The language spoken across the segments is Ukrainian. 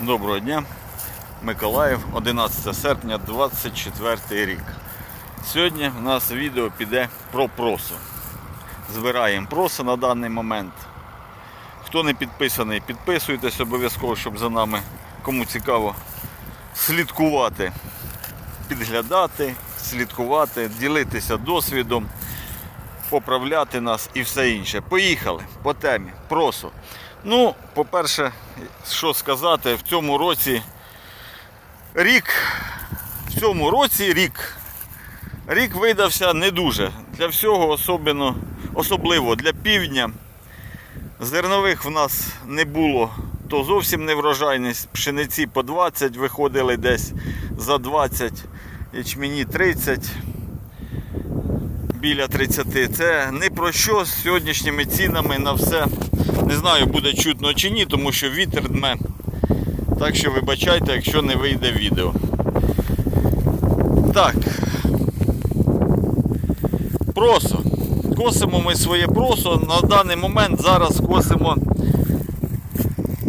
Доброго дня, Миколаїв, 11 серпня 24 рік. Сьогодні в нас відео піде про просо. Збираємо просо на даний момент. Хто не підписаний, підписуйтесь обов'язково, щоб за нами, кому цікаво, слідкувати, підглядати, слідкувати, ділитися досвідом, поправляти нас і все інше. Поїхали по темі. Просо. Ну, по-перше, що сказати, в цьому році рік, в цьому році рік, рік видався не дуже. Для всього особливо, особливо для півдня. Зернових в нас не було, то зовсім не врожайність. Пшениці по 20 виходили десь за 20, ячмені 30 біля 30. Це не про що з сьогоднішніми цінами на все. Не знаю, буде чутно чи ні, тому що вітер дме. Так що вибачайте, якщо не вийде відео. Так. Просо. Косимо ми своє просо. На даний момент зараз косимо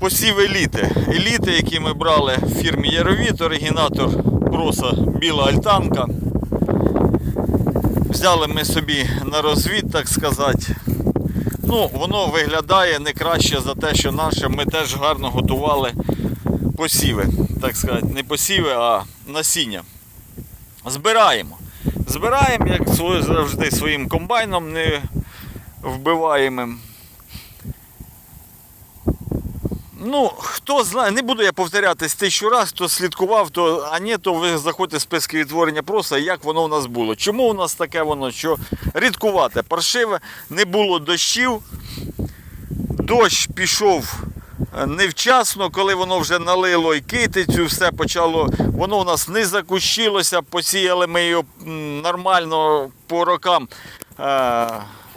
посів еліти. Еліти, які ми брали в фірмі Яровіт, оригінатор проса Біла Альтанка. Взяли ми собі на розвід, так сказати. Ну, воно виглядає не краще за те, що наше. Ми теж гарно готували посіви. Так сказати, не посіви, а насіння. Збираємо. Збираємо, як завжди, своїм комбайном не вбиваємим. Ну, хто знає, не буду я повторятись тисячу раз, хто слідкував, то а ні, то ви заходьте в списки відтворення просто, як воно у нас було. Чому у нас таке воно, що рідкувате, паршиве, не було дощів, дощ пішов е, невчасно, коли воно вже налило і китицю, все почало, воно у нас не закущилося, посіяли ми його нормально по рокам.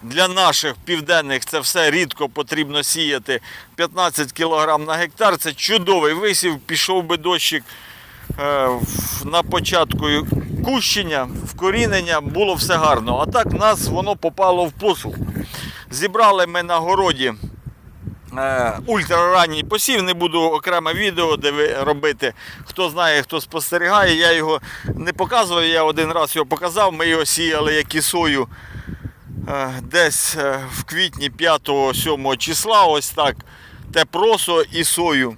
Для наших південних це все рідко потрібно сіяти 15 кг на гектар. Це чудовий висів, пішов би дощик е, на початку кущення, вкорінення, було все гарно. А так в нас воно попало в посух. Зібрали ми на городі е, ультраранній посів. Не буду окреме відео робити. Хто знає, хто спостерігає. Я його не показував. Я один раз його показав. Ми його сіяли як і сою десь е, в квітні 5-7 числа. Ось так. Те просо і сою.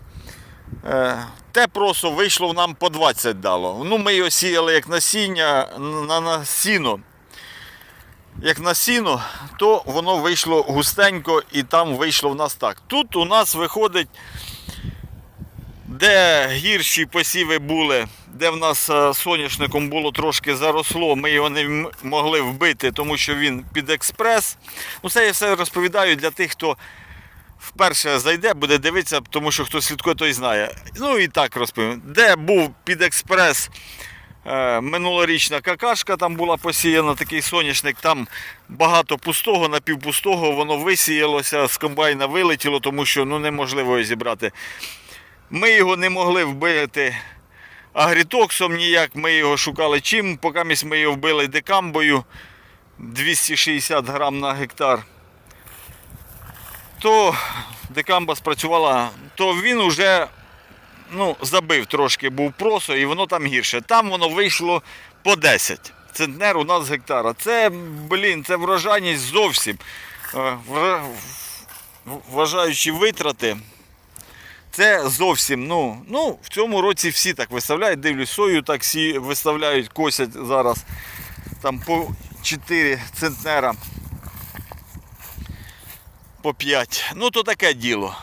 Е, Те просо вийшло нам по 20 дало. Ну, ми його сіяли як насіння на, на сіно. Як на сіно, то воно вийшло густенько і там вийшло в нас так. Тут у нас виходить, де гірші посіви були, де в нас е, соняшником було трошки заросло, ми його не могли вбити, тому що він під експрес. Ну, це я все розповідаю для тих, хто вперше зайде, буде дивитися, тому що хто слідкує, той знає. Ну і так розповім. Де був під експрес е, минулорічна какашка, там була посіяна, такий соняшник, там багато пустого, напівпустого, воно висіялося, з комбайна вилетіло, тому що ну, неможливо його зібрати. Ми його не могли вбити агрітоксом ніяк, ми його шукали чим, поки ми його вбили декамбою 260 грам на гектар то декамба спрацювала, то він уже ну, забив трошки, був просо, і воно там гірше. Там воно вийшло по 10 центнер у нас з гектара. Це, блін, це врожайність зовсім. Е, Вважаючи витрати, це зовсім, ну, ну, в цьому році всі так виставляють, дивлюсь, сою так всі виставляють, косять зараз там по 4 центнера по 5. Ну, то таке діло.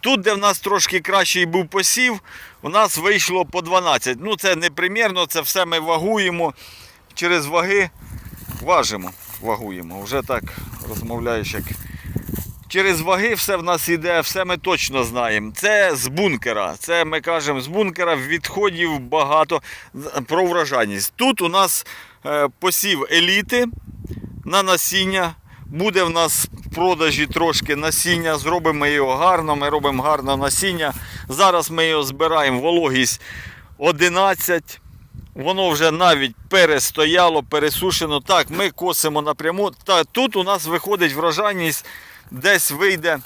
Тут, де в нас трошки кращий був посів, у нас вийшло по 12. Ну, це не примірно, це все ми вагуємо. Через ваги важимо, вагуємо. Вже так розмовляєш, як. Через ваги все в нас йде, все ми точно знаємо. Це з бункера. Це ми кажемо з бункера відходів багато про врожайність. Тут у нас е, посів еліти на насіння. Буде в нас в продажі трошки насіння, зробимо його гарно, ми робимо гарне насіння. Зараз ми його збираємо вологість 11. Воно вже навіть перестояло, пересушено. Так, ми косимо напряму. Та, тут у нас виходить врожайність, десь вийде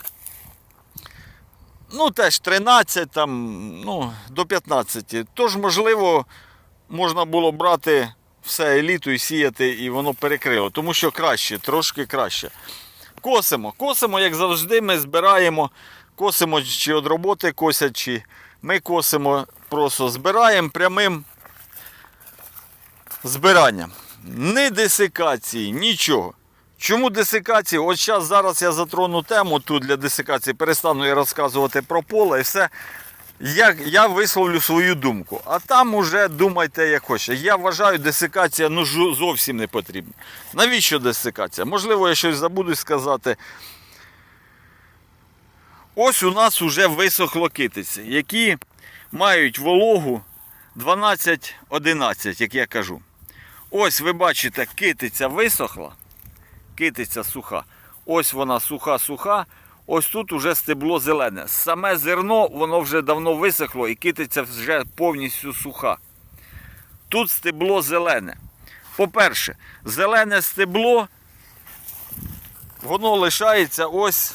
ну теж 13 там, ну, до 15. Тож, можливо, можна було брати все еліту і сіяти, і воно перекрило. Тому що краще, трошки краще. Косимо. Косимо, як завжди, ми збираємо. Косимо чи від роботи косять, чи ми косимо, просто збираємо прямим збиранням. Ні десикації, нічого. Чому десикації? От зараз, зараз я затрону тему тут для десикації, перестану я розказувати про поле і все. Я, я висловлю свою думку. А там уже думайте як хочете. Я вважаю, десикація ну, зовсім не потрібна. Навіщо десикація? Можливо, я щось забуду сказати. Ось у нас вже висохло китиці, які мають вологу 12-11, як я кажу. Ось ви бачите, китиця висохла, китиця суха. Ось вона суха-суха. Ось тут уже стебло зелене. Саме зерно воно вже давно висохло і китиця вже повністю суха. Тут стебло зелене. По-перше, зелене стебло, воно лишається ось.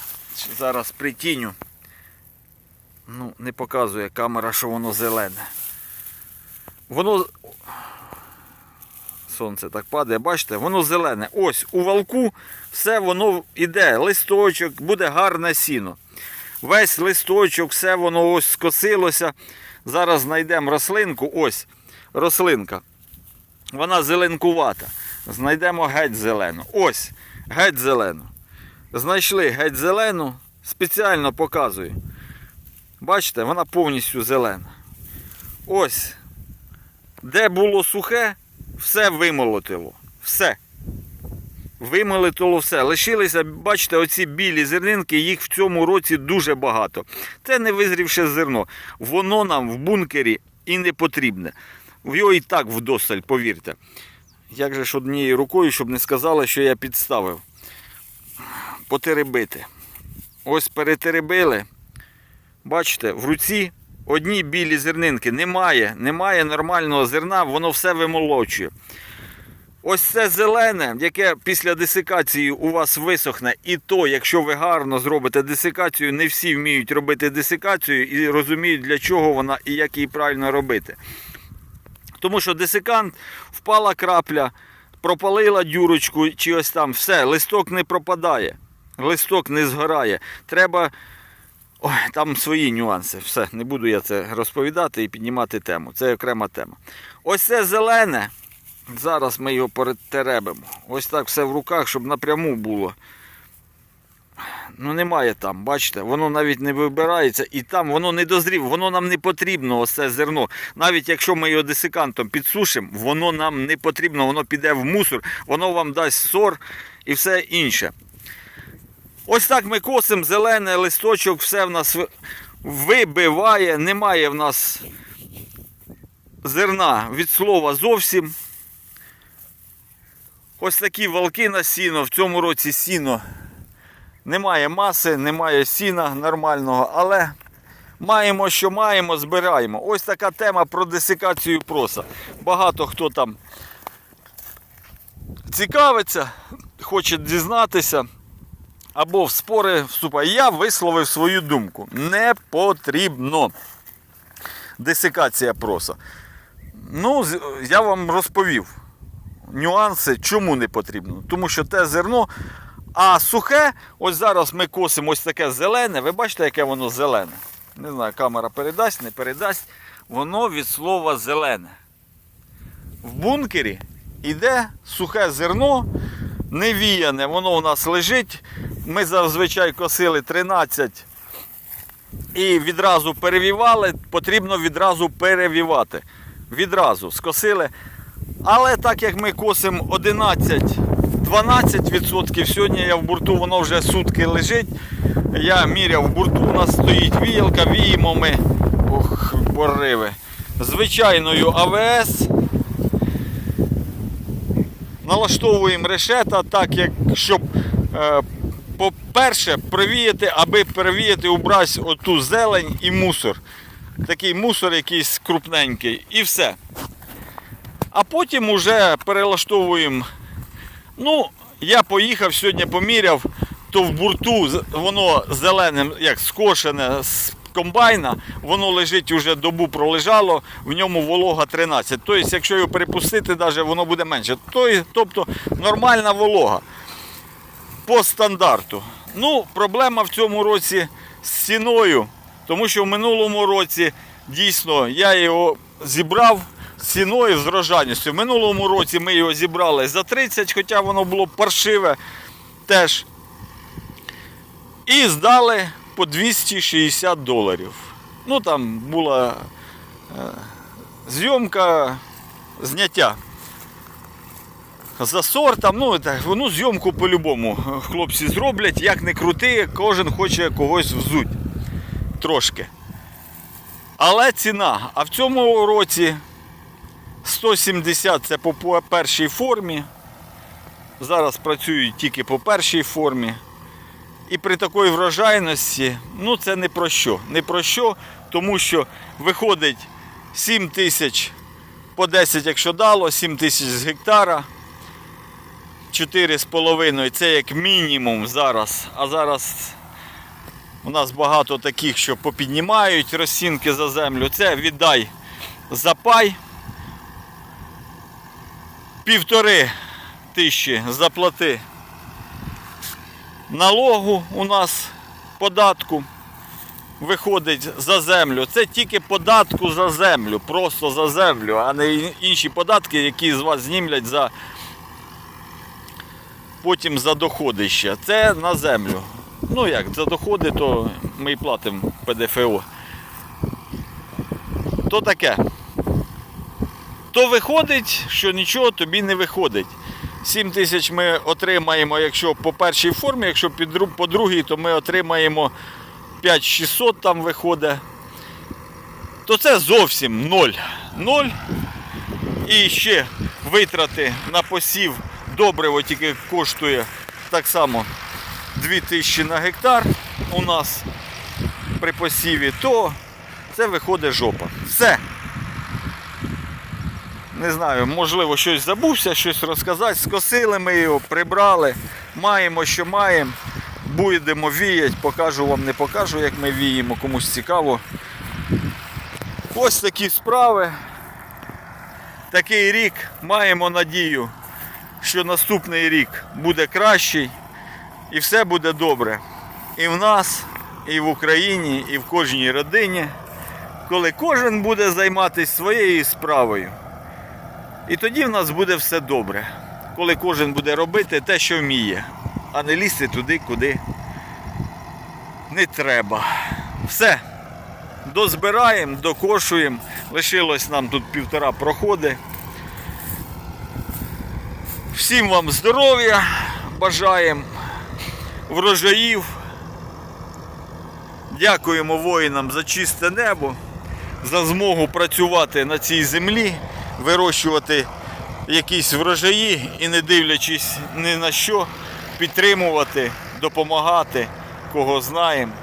Зараз притіню. Ну, не показує камера, що воно зелене. Воно сонце так падає, бачите, воно зелене. Ось у валку все воно йде, листочок, буде гарне сіно. Весь листочок, все воно ось скосилося. Зараз знайдемо рослинку. Ось рослинка. Вона зеленкувата. Знайдемо геть зелену. Ось, геть зелену. Знайшли геть зелену, спеціально показую. Бачите, вона повністю зелена. Ось. Де було сухе, все вимолотило. Все. Вимолотило все. Лишилися, бачите, оці білі зернинки, їх в цьому році дуже багато. Це не визрівше зерно. Воно нам в бункері і не потрібне. В його і так вдосталь, повірте. Як же ж однією рукою, щоб не сказали, що я підставив. Потеребити. Ось перетеребили. Бачите, в руці одні білі зернинки. Немає, немає нормального зерна, воно все вимолочує. Ось це зелене, яке після десикації у вас висохне, і то, якщо ви гарно зробите десикацію, не всі вміють робити десикацію і розуміють, для чого вона і як її правильно робити. Тому що десикант впала крапля, пропалила дюрочку чи ось там все, листок не пропадає, листок не згорає. Треба. Ой, там свої нюанси. Все, не буду я це розповідати і піднімати тему. Це окрема тема. Ось це зелене. Зараз ми його перетеребимо. Ось так все в руках, щоб напряму було. Ну немає там, бачите, воно навіть не вибирається і там воно не дозрів, воно нам не потрібно, ось це зерно. Навіть якщо ми його десикантом підсушимо, воно нам не потрібно, воно піде в мусор, воно вам дасть сор і все інше. Ось так ми косимо зелене листочок, все в нас вибиває, немає в нас зерна від слова зовсім. Ось такі валки на сіно. В цьому році сіно немає маси, немає сіна нормального, але маємо, що маємо, збираємо. Ось така тема про десикацію проса. Багато хто там цікавиться, хоче дізнатися або в спори вступає. Я висловив свою думку. Не потрібно десикація проса. Ну, я вам розповів нюанси, чому не потрібно. Тому що те зерно, а сухе, ось зараз ми косимо ось таке зелене. Ви бачите, яке воно зелене. Не знаю, камера передасть, не передасть. Воно від слова зелене. В бункері йде сухе зерно, невіяне, воно у нас лежить. Ми зазвичай косили 13 і відразу перевівали, потрібно відразу перевівати. Відразу скосили. Але так як ми косимо 11-12%, сьогодні я в бурту, воно вже сутки лежить. Я міряв в бурту, у нас стоїть віялка, віємо ми ох, пориви. Звичайною АВС. Налаштовуємо решета так, як щоб, е, по-перше, провіяти, аби перевіяти, убрати оту зелень і мусор. Такий мусор якийсь крупненький. І все. А потім уже перелаштовуємо. Ну, я поїхав сьогодні, поміряв, то в бурту воно зеленим, як скошене, комбайна, воно лежить уже добу пролежало, в ньому волога 13. Тобто, якщо його перепустити, даже, воно буде менше. Тобто, нормальна волога по стандарту. Ну, проблема в цьому році з ціною, тому що в минулому році дійсно я його зібрав ціною з рожаністю. В минулому році ми його зібрали за 30, хоча воно було паршиве теж. І здали по 260 доларів. Ну там була е, зйомка зняття за сортом, ну, ну зйомку по-любому хлопці зроблять, як не крути, кожен хоче когось взуть трошки. Але ціна. А в цьому році 170 це по першій формі. Зараз працюють тільки по першій формі. І при такій врожайності, ну це не про що. Не про що, тому що виходить 7 тисяч по 10, якщо дало, 7 тисяч з гектара. 4,5 це як мінімум зараз. А зараз у нас багато таких, що попіднімають розцінки за землю. Це віддай запай. Півтори тисячі заплати налогу у нас податку виходить за землю. Це тільки податку за землю, просто за землю, а не інші податки, які з вас знімлять за потім за доходи ще. Це на землю. Ну як, за доходи, то ми і платимо ПДФО. То таке. То виходить, що нічого тобі не виходить. 7 тисяч ми отримаємо, якщо по першій формі, якщо по другій, то ми отримаємо 5600 там виходить. То це зовсім ноль. Ноль. І ще витрати на посів добриво тільки коштує так само 2000 на гектар у нас при посіві, то це виходить жопа. Все. Не знаю, можливо, щось забувся, щось розказати. Скосили ми його, прибрали, маємо, що маємо. Будемо віяти, покажу вам, не покажу, як ми віємо, комусь цікаво. Ось такі справи. Такий рік маємо надію, що наступний рік буде кращий і все буде добре. І в нас, і в Україні, і в кожній родині, коли кожен буде займатися своєю справою. І тоді в нас буде все добре, коли кожен буде робити те, що вміє, а не лізти туди, куди не треба. Все. Дозбираємо, докошуємо. Лишилось нам тут півтора проходи. Всім вам здоров'я, бажаємо врожаїв. Дякуємо воїнам за чисте небо, за змогу працювати на цій землі, вирощувати якісь врожаї і не дивлячись ні на що, підтримувати, допомагати, кого знаємо,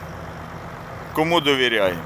кому довіряємо.